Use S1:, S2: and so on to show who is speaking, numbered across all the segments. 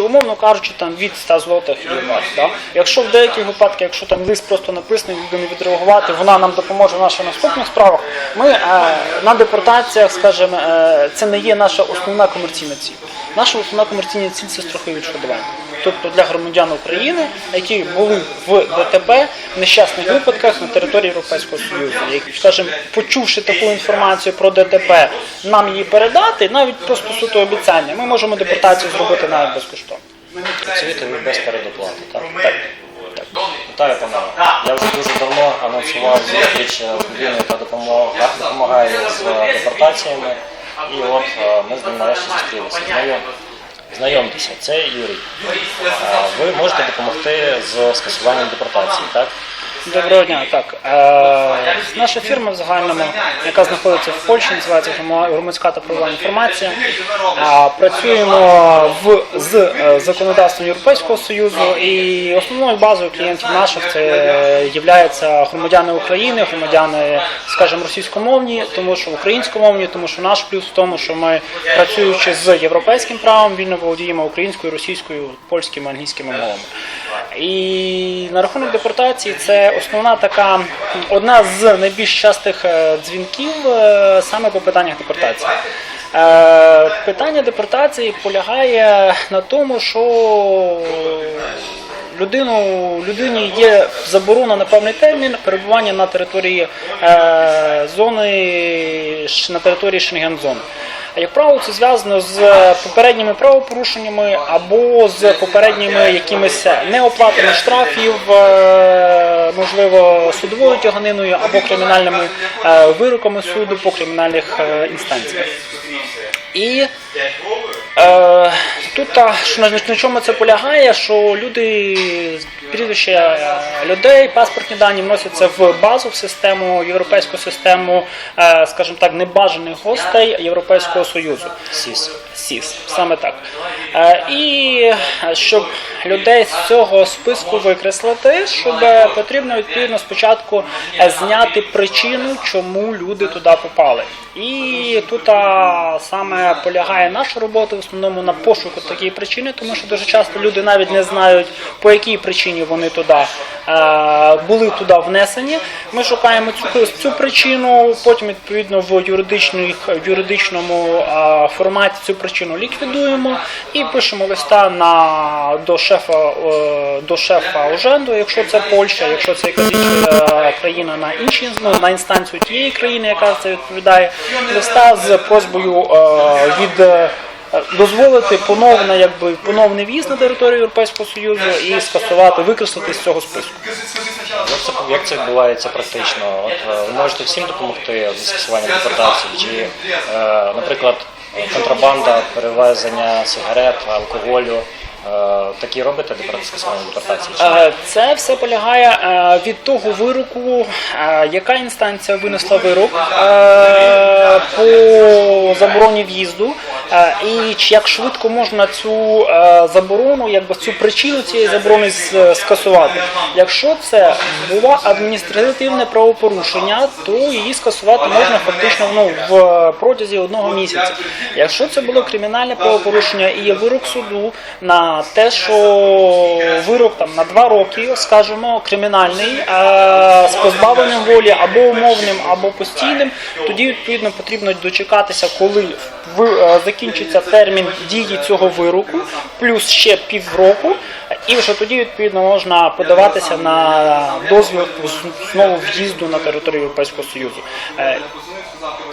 S1: Умовно кажучи, там від 100 злотих і вас. Да? Якщо в деяких випадках, якщо там лист просто написаний, людина відреагувати, вона нам допоможе в наших наступних справах. Ми е, на депортаціях, скажімо, е, це не є наша основна комерційна ціль. Наша основна комерційна ціль це страхові відшкодування. Тобто для громадян України, які були в ДТП в нещасних випадках на території Європейського Союзу, які, скажімо, почувши таку інформацію про ДТП, нам її передати, навіть просто суто обіцяння, ми можемо депортацію зробити навіть безкоштовно.
S2: Працюєте ви без передоплати, так? Так. Вітаю, панове. Я вже дуже давно анонсував зустріч з людиною, яка допомога- допомагає з депортаціями. І от е, ми з ним нарешті зустрілися. Знайом- Знайомтеся, це Юрій. Ви можете допомогти з скасуванням депортації, так?
S1: Доброго дня. Так е, наша фірма в загальному, яка знаходиться в Польщі, називається громадська та правова інформація. Е, працюємо в з е, законодавством Європейського союзу, і основною базою клієнтів наших це є громадяни України, громадяни, скажімо, російськомовні, тому що українськомовні, тому що наш плюс в тому, що ми працюючи з європейським правом, вільно володіємо українською, російською, польськими, англійськими мовами. І на рахунок депортації це основна така одна з найбільш частих е, дзвінків е, саме по питаннях депортації. Е, Питання депортації полягає на тому, що людину, людині є заборона на певний термін перебування на території е, зони на території Шенген-зони. Як правило, це зв'язано з попередніми правопорушеннями або з попередніми якимись неоплатами штрафів, е, можливо, судовою тяганиною або кримінальними е, вироками суду по кримінальних е, інстанціях. І е, тут та що на, на чому це полягає, що люди прізвище е, людей, паспортні дані вносяться в базу, в систему, європейську систему, е, скажімо так, небажаних гостей Європейського Союзу.
S2: СІС.
S1: СІС, саме так. Е, І е, щоб людей з цього списку викреслити, щоб потрібно відповідно спочатку е, зняти причину, чому люди туди попали. І тут а, саме полягає наша робота в основному на пошуку такої причини, тому що дуже часто люди навіть не знають, по якій причині вони туди е, були туди внесені. Ми шукаємо цю, цю причину, потім відповідно в юридичних в юридичному е, форматі цю причину ліквідуємо і пишемо листа на до шефа е, до шефа Уженду, якщо це Польща, якщо це якась інша е, країна на інші ну, на інстанцію тієї країни, яка це відповідає, листа з просьбою е, від. Дозволити поновне, якби поновний в'їзд на територію Європейського Союзу і скасувати, викреслити з цього списку.
S2: Як це, як це відбувається практично? От, ви можете всім допомогти з скасуванням депортації? Чи, наприклад, контрабанда, перевезення сигарет, алкоголю, такі робите депорт- скасування депортації?
S1: Е, Це все полягає е, від того вироку, е, яка інстанція винесла вирок е, по забороні в'їзду, е, і як швидко можна цю е, заборону, якби цю причину цієї заборони скасувати. Якщо це було адміністративне правопорушення, то її скасувати можна фактично ну, в протязі одного місяця. Якщо це було кримінальне правопорушення і є вирок суду на те, що вирок там на два роки, скажімо, кримінальний е, з позбавленням волі або умовним, або постійним, тоді відповідно потрібно дочекатися, коли в- е, закінчиться термін дії цього вироку, плюс ще півроку, і вже тоді відповідно можна подаватися на дозвіл знову в'їзду на територію Європейського Союзу. Е,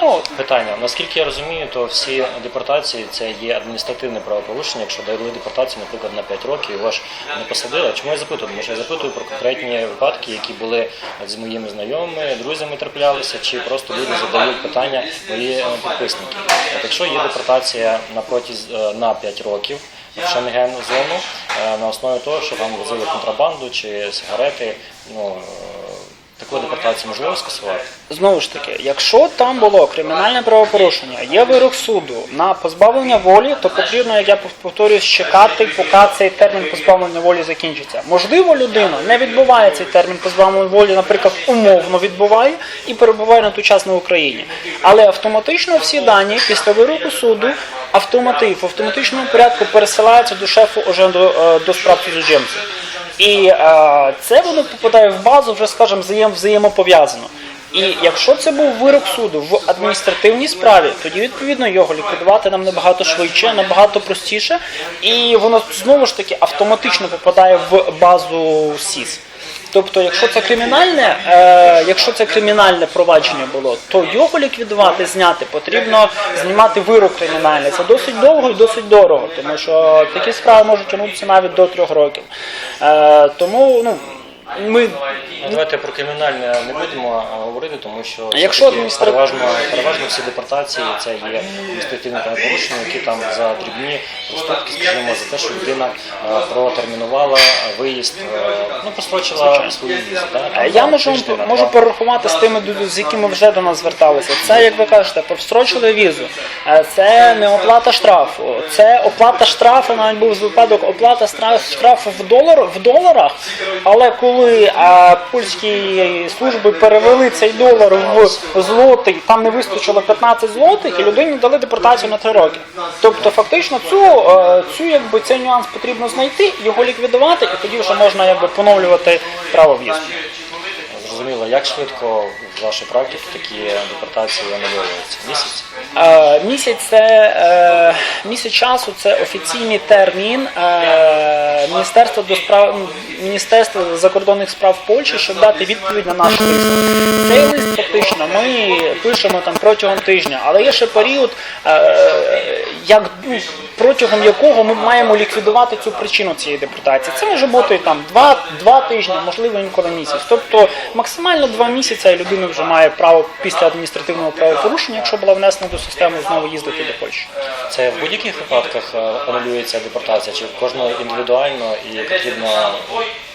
S1: Ну,
S2: Питання. Наскільки я розумію, то всі депортації це є адміністративне правопорушення, якщо дали депортацію, наприклад, на 5 років, його ж не посадили. Чому я запитую? Тому що я запитую про конкретні випадки, які були з моїми знайомими, друзями траплялися, чи просто люди задають питання мої е, підписники. От якщо є депортація на протязі е, на 5 років в Шенген зону е, на основі того, що там возили контрабанду чи сигарети, ну таку депортацію можливо скасувати?
S1: Знову ж таки, якщо там було кримінальне правопорушення, є вирок суду на позбавлення волі, то потрібно, як я повторюсь, чекати, поки цей термін позбавлення волі закінчиться. Можливо, людина не відбуває цей термін позбавлення волі, наприклад, умовно відбуває і перебуває на той час на Україні. Але автоматично всі дані після вироку суду автоматив в автоматичному порядку пересилається до шефу до, е, до справ чужоземців. І е, це воно попадає в базу, вже скажімо, взаєм, взаємопов'язано. І якщо це був вирок суду в адміністративній справі, тоді відповідно його ліквідувати нам набагато швидше, набагато простіше, і воно знову ж таки автоматично попадає в базу СІС. Тобто, якщо це кримінальне, е, якщо це кримінальне провадження було, то його ліквідувати, зняти потрібно знімати вирок кримінальний. Це досить довго і досить дорого, тому що такі справи можуть тягнутися навіть до трьох років. Е, тому ну ми
S2: Ну, давайте про кримінальне не будемо говорити, тому що
S1: Якщо адміністра-
S2: переважно, переважно всі депортації це є адміністративні правопорушення, які там за дрібні проступки, скажімо, за те, що людина протермінувала виїзд, ну прострочила свою візу. Да?
S1: Я можу, можу
S2: два.
S1: перерахувати з тими, з якими вже до нас зверталися. Це, як ви кажете, прострочили візу. Е, Це не оплата штрафу. Це оплата штрафу, навіть був випадок оплата штрафу в, долар, в доларах. Але коли е, польські служби перевели цей долар в злотий, там не вистачило 15 злотих, і людині дали депортацію на 3 роки. Тобто, фактично, цю, е, цю якби цей нюанс потрібно знайти, його ліквідувати, і тоді вже можна якби поновлювати право в'їзду.
S2: Зрозуміло, як швидко в вашій практиці такі депортації анулюються? Місяць?
S1: Е, Місяць це е, місяць часу це офіційний термін е, Міністерства до справ Міністерства закордонних справ Польщі, щоб дати відповідь на наш лист. Цей лист фактично ми пишемо там протягом тижня, але є ще період, е, як ну, протягом якого ми маємо ліквідувати цю причину цієї депортації. Це може бути там два, два тижні, можливо інколи місяць. Тобто максимально два місяці і людина вже має право після адміністративного правопорушення, якщо була внесена до системи, знову їздити до Польщі.
S2: Це в будь-яких випадках е, анулюється депортація, чи кожного індивідуально і потрібно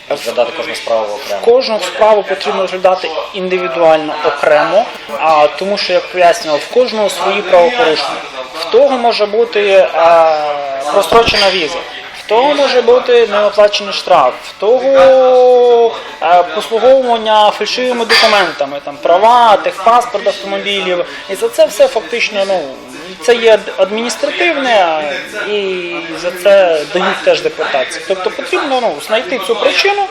S2: розглядати кожну справу окремо?
S1: Кожну справу потрібно розглядати індивідуально окремо, а тому що як пояснював, в кожного свої правопорушення. В того може бути а, прострочена віза. Того може бути неоплачений штраф, того е, послуговування фальшивими документами, там права, техпаспорт автомобілів. І за це все фактично ну це є адміністративне і за це дають теж депортацію. Тобто потрібно ну, знайти цю причину.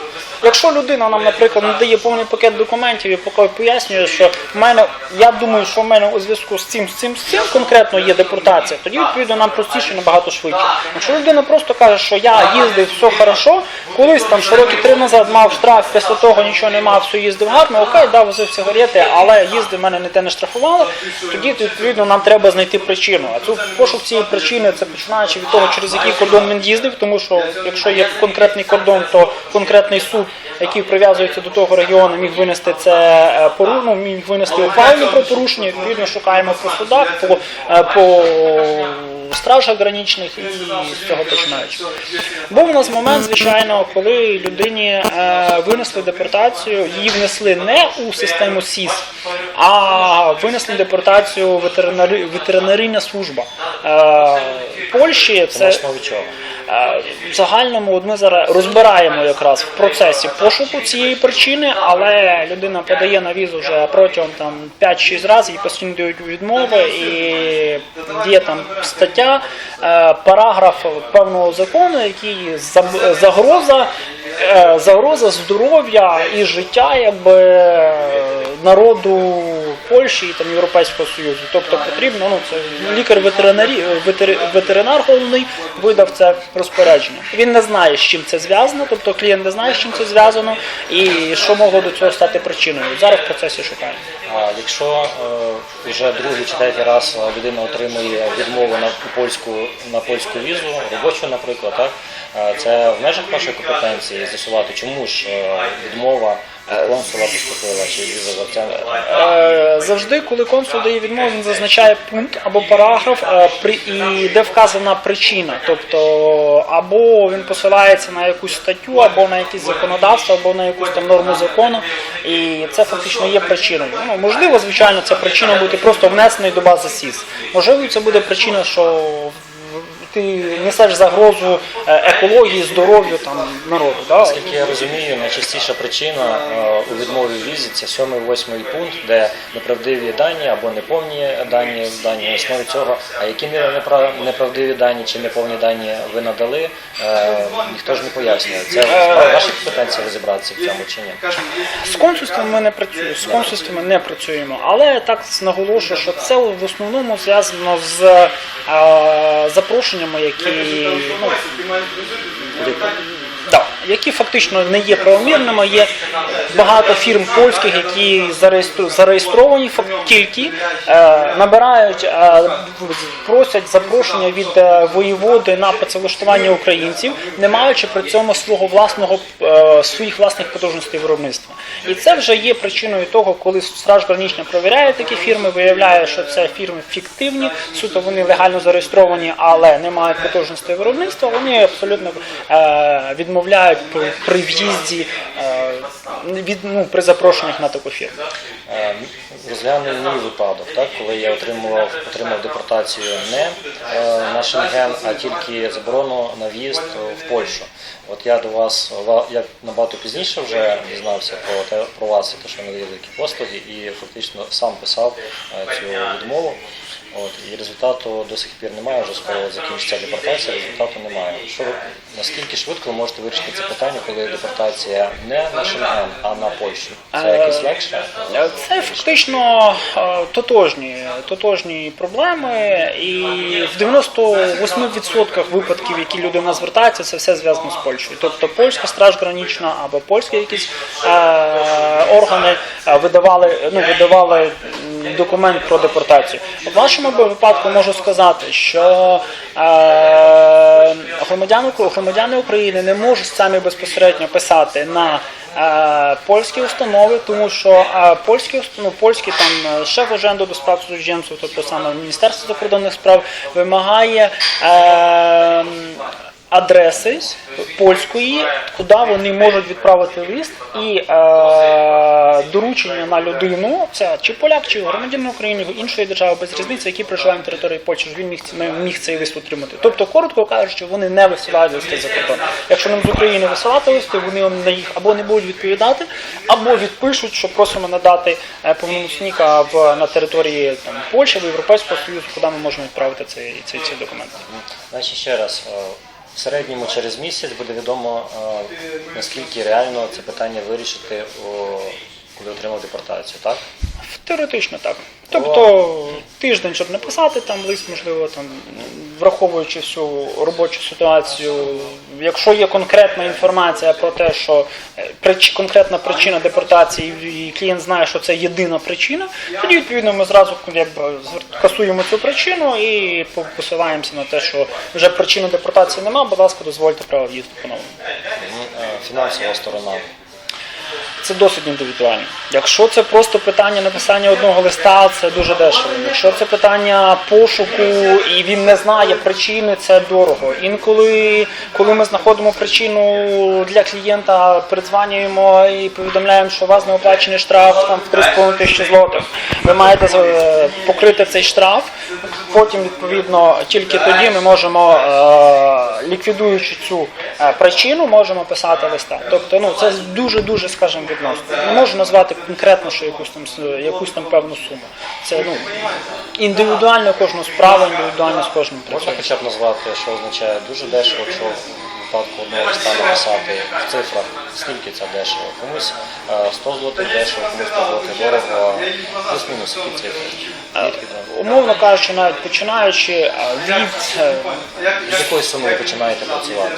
S1: Якщо людина нам, наприклад, надає повний пакет документів і поки пояснює, що в мене, я думаю, що в мене у зв'язку з цим, з цим, з цим конкретно є депортація, тоді відповідно нам простіше набагато швидше. Якщо людина просто каже, що я їздив, все хорошо, колись там що роки три назад мав штраф, після того нічого не мав, все їздив гарно, окей, дав возив сигарети, але їздив, мене не те не штрафували, тоді відповідно нам треба знайти причину. А цю пошук цієї причини це починаючи від того, через який кордон він їздив, тому що якщо є конкретний кордон, то конкретний суд, який прив'язується до того регіону, міг винести це е, пору- ну, міг винести ухвалення про порушення. Відповідно, шукаємо по судах, по, е, по стражах граничних і з цього починаючи. Був у нас момент, звичайно, коли людині е, винесли депортацію, її внесли не у систему СІС, а винесли депортацію ветеринари, ветеринарійна служба. Польщі
S2: Це
S1: В загальному от ми зараз розбираємо якраз в процесі пошуку цієї причини, але людина подає на візу вже протягом там 5-6 разів, і постійно дають відмови, і є там стаття, е, параграф певного закону, який загроза, загроза здоров'я і життя якби е, народу Польщі і там Європейського Союзу. Тобто потрібно, ну це лікар ветеринарі, ветери- ветеринар головний видав це розпорядження. Він не знає, з чим це зв'язано, тобто клієнт не знає, з чим це зв'язано, і що могло до цього стати причиною. Зараз в процесі шукаємо.
S2: А якщо е, вже другий чи третій раз е, людина отримує відмову на польську на польську візу, робочу, наприклад, так е, це в межах вашої компетенції з'ясувати, чому ж е, відмова консула поступила чи віза
S1: Е, Завжди, коли консул дає відмову, він зазначає пункт або параграф, е, при і де вказана причина. Тобто або він посилається на якусь статтю, або на якесь законодавство, або на якусь там норму закону, і це фактично є причиною. Ну можливо, звичайно, ця причина бути просто внесеною до бази СІС. Можливо, це буде причина, що ти несеш загрозу е, екології, здоров'ю там народу. Да?
S2: Наскільки я розумію, найчастіша причина е, у відмові візі це сьомий, восьмий пункт, де неправдиві дані або неповні дані в даній основі цього. А які не- непра- неправдиві дані чи неповні дані ви надали, е, ніхто ж не пояснює. Це ваша компетенція розібратися в цьому чи ні?
S1: З консульствами ми не працюємо, з консульствами не працюємо, але так наголошую, що це в основному зв'язано з е, запрошеннями, які ну, Да, які фактично не є правомірними. Є багато фірм польських, які зареєстровані тільки е, набирають, е, просять запрошення від е, воєводи на працевлаштування українців, не маючи при цьому свого власного своїх власних потужностей виробництва. І це вже є причиною того, коли Страж Гранічна провіряє такі фірми, виявляє, що це фірми фіктивні, суто вони легально зареєстровані, але не мають потужностей виробництва. Вони абсолютно відмовляють при, при в'їзді е, від ну при запрошеннях на таку фірму.
S2: Е, Розглянув мій випадок, так, коли я отримував, отримав депортацію не е, на Шенген, а тільки заборону на в'їзд в Польщу. От я до вас ва- я набагато пізніше вже дізнався про те про вас і те, що надаєте такі послуги, і фактично сам писав цю відмову. От і результату до сих пір немає. Вже скоро закінчиться депортація. Результату немає. Що ви- наскільки швидко ви можете вирішити це питання, коли депортація не на Шенген, а на Польщу? Це
S1: Е,
S2: якось легше?
S1: Це фактично е, тотожні, тотожні проблеми, і в 98% випадків, які люди в нас звертаються, це все зв'язано з Польщею. Тобто польська страж гранічна або польські якісь е, органи е, видавали, ну, видавали документ про депортацію. В вашому випадку можу сказати, що е, громадяни, громадяни України не можуть самі безпосередньо писати на е, польські установи, тому що е, польські ну, польські там е, шеф Уженду до справ чужинців, тобто саме Міністерство закордонних справ, вимагає. Е, Адреси польської, куди вони можуть відправити лист, і е, доручення на людину, це чи поляк, чи громадянин України іншої держави без різниці, який проживає на території Польщі, він міг, міг цей лист отримати. Тобто, коротко кажучи, вони не висилають листи за кордон. Якщо нам з України висилати листи, вони на їх або не будуть відповідати, або відпишуть, що просимо надати е, повномасніка в на території там Польщі або Європейського Союзу, куди ми можемо відправити цей цей, цей документ.
S2: Значить, ще раз, е, середньому через місяць буде відомо, е, наскільки реально це питання вирішити, о, коли отримав депортацію, так?
S1: Теоретично так. Тобто тиждень, щоб написати там лист, можливо, там враховуючи всю робочу ситуацію, якщо є конкретна інформація про те, що е, прич- конкретна причина депортації, і клієнт знає, що це єдина причина, тоді відповідно ми зразу якби касуємо цю причину і по- посилаємося на те, що вже причини депортації немає, будь ласка, дозвольте право в'їзду поновлено.
S2: М, е, Фінансова сторона.
S1: Це досить індивідуально. Якщо це просто питання написання одного листа, це дуже дешево. Якщо це питання пошуку і він не знає причини, це дорого. Інколи, коли ми знаходимо причину для клієнта, передзванюємо і повідомляємо, що у вас не оплачений штраф там в 3,5 тисячі злотих. Ви маєте е, покрити цей штраф. Потім, відповідно, тільки тоді ми можемо, е, ліквідуючи цю е, причину, можемо писати листа. Тобто, ну це дуже дуже, скажімо, відносно. Не можу назвати конкретно, що якусь там с- якусь там певну суму. Це ну індивідуально кожну справу, індивідуально з кожним
S2: Можна хоча б назвати, що означає дуже дешево, якщо в випадку одного листа написати в цифрах, скільки це дешево. Комусь е, 100 злотих дешево, комусь 100 злотих дорого, плюс-мінус які цифри.
S1: Умовно кажучи, навіть починаючи е, від е,
S2: З якої суми ви починаєте працювати?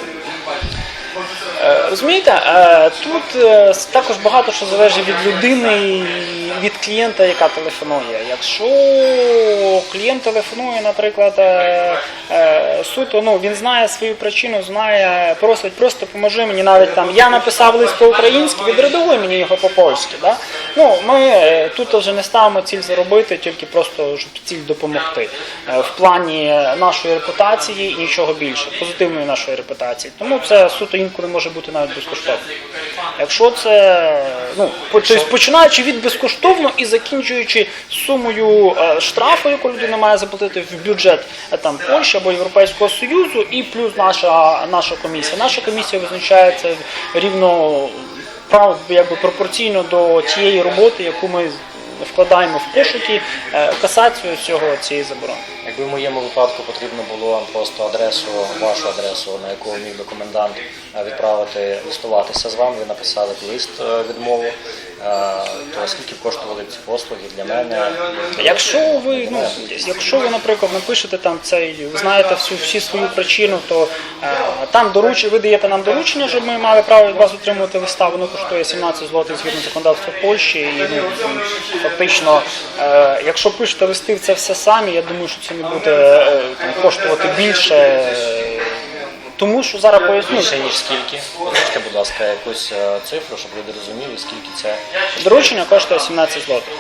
S1: Е, Розумієте, е, тут е, також багато що залежить від людини від клієнта, яка телефонує. Якщо клієнт телефонує, наприклад, е, е, суто, ну він знає свою причину, знає, просить, просто поможи мені навіть там. Я написав лист по-українськи, відредагуй мені його по-польськи. Да? Ну, ми е, тут вже не ставимо ціль заробити, тільки просто щоб ціль допомогти в плані нашої репутації і нічого більше, позитивної нашої репутації. Тому це суто інколи може бути навіть безкоштовно. Якщо це ну починаючи від безкоштовно і закінчуючи сумою е, штрафу, яку людина має заплатити в бюджет е, там Польщі або Європейського Союзу, і плюс наша наша комісія. Наша комісія визначається рівно прав якби пропорційно до тієї роботи, яку ми вкладаємо в пошуки е, касацію цього цієї заборони.
S2: Якби в моєму випадку потрібно було просто адресу, вашу адресу, на яку міг би комендант е, відправити листуватися з вами, ви написали б лист е, відмову, е, то скільки б коштували ці послуги для мене?
S1: Якщо ви, ну, якщо ви, наприклад, напишете там цей, знаєте всю всі свою причину, то там доручення, ви даєте нам доручення, щоб ми мали право від вас отримувати листа, воно коштує 17 злотих згідно законодавства Польщі. І ну, фактично, якщо пишете листи в це все самі, я думаю, що це не буде е, там, коштувати більше. е, Тому що зараз поясню.
S2: Більше ніж скільки? Озвучте, будь ласка, якусь е, цифру, щоб люди розуміли, скільки це.
S1: Доручення коштує 17 злотих,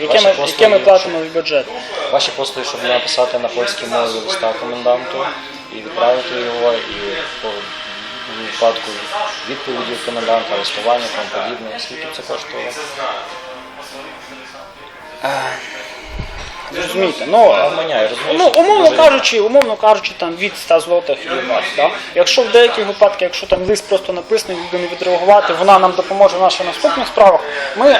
S1: яке ми, яке ми платимо в бюджет.
S2: Ваші послуги, щоб написати на польській мові листа коменданту і відправити його, і по випадку відповіді коменданта, листування тому подібне. Скільки це коштувало?
S1: Зрозумієте, ну, Ну, умовно кажучи, умовно кажучи, там від 100 злотих вверх. Да? Якщо в деяких випадках, якщо там лист просто написаний, не відреагувати, вона нам допоможе в наших наступних справах. Ми е,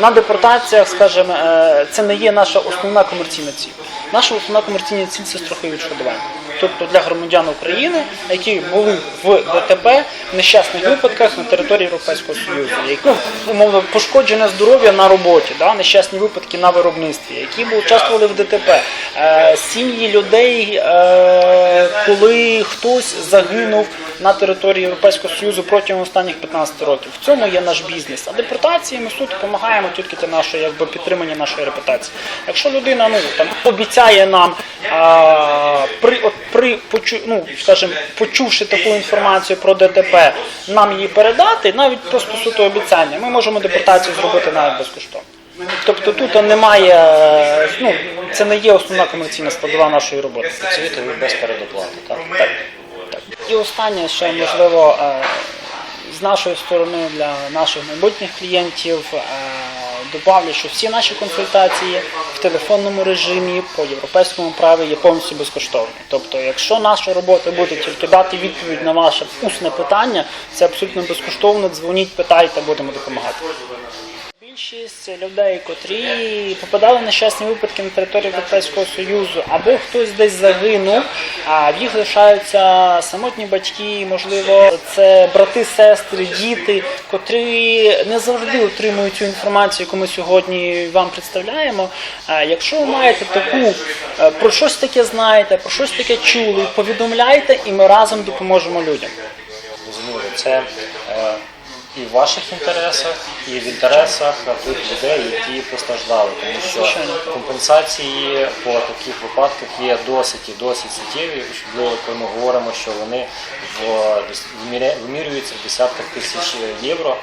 S1: на депортаціях, скажімо, е, це не є наша основна комерційна ціль. Наша основна комерційна ціль це страхові відшкодування. Тобто для громадян України, які були в ДТП в нещасних випадках на території Європейського Союзу, які умовно пошкоджене здоров'я на роботі, да, нещасні випадки на виробництві, які участвували в ДТП, е, сім'ї людей, е, коли хтось загинув на території Європейського Союзу протягом останніх 15 років. В цьому є наш бізнес. А депортації ми суто допомагаємо тільки для нашої якби підтримання нашої репутації. Якщо людина ну там обіцяє нам а, при от при почу, ну, скажімо, почувши таку інформацію про ДТП, нам її передати, навіть просто суто обіцяння, ми можемо депортацію зробити навіть безкоштовно. Тобто тут немає, ну це не є основна комерційна складова нашої роботи.
S2: Ви без передоплати, так?
S1: Так. І останнє, ще можливо, е, з нашої сторони для наших майбутніх клієнтів е, добавлю, що всі наші консультації в телефонному режимі по європейському праві є повністю безкоштовні. Тобто, якщо наша робота буде тільки дати відповідь на ваше усне питання, це абсолютно безкоштовно. Дзвоніть, питайте, будемо допомагати. Більшість людей, котрі попадали в нещасні випадки на території Європейського Союзу, або хтось десь загинув, а в їх лишаються самотні батьки, можливо, це брати, сестри, діти, котрі не завжди отримують цю інформацію, яку ми сьогодні вам представляємо. Якщо ви маєте таку е, про щось таке знаєте, про щось таке чули, повідомляйте, і ми разом допоможемо людям.
S2: Це е, і в ваших інтересах, і в інтересах тих людей, які постраждали, тому що компенсації по таких випадках є досить і досить суттєві, особливо коли ми говоримо, що вони в, вимірюються в десятках тисяч євро.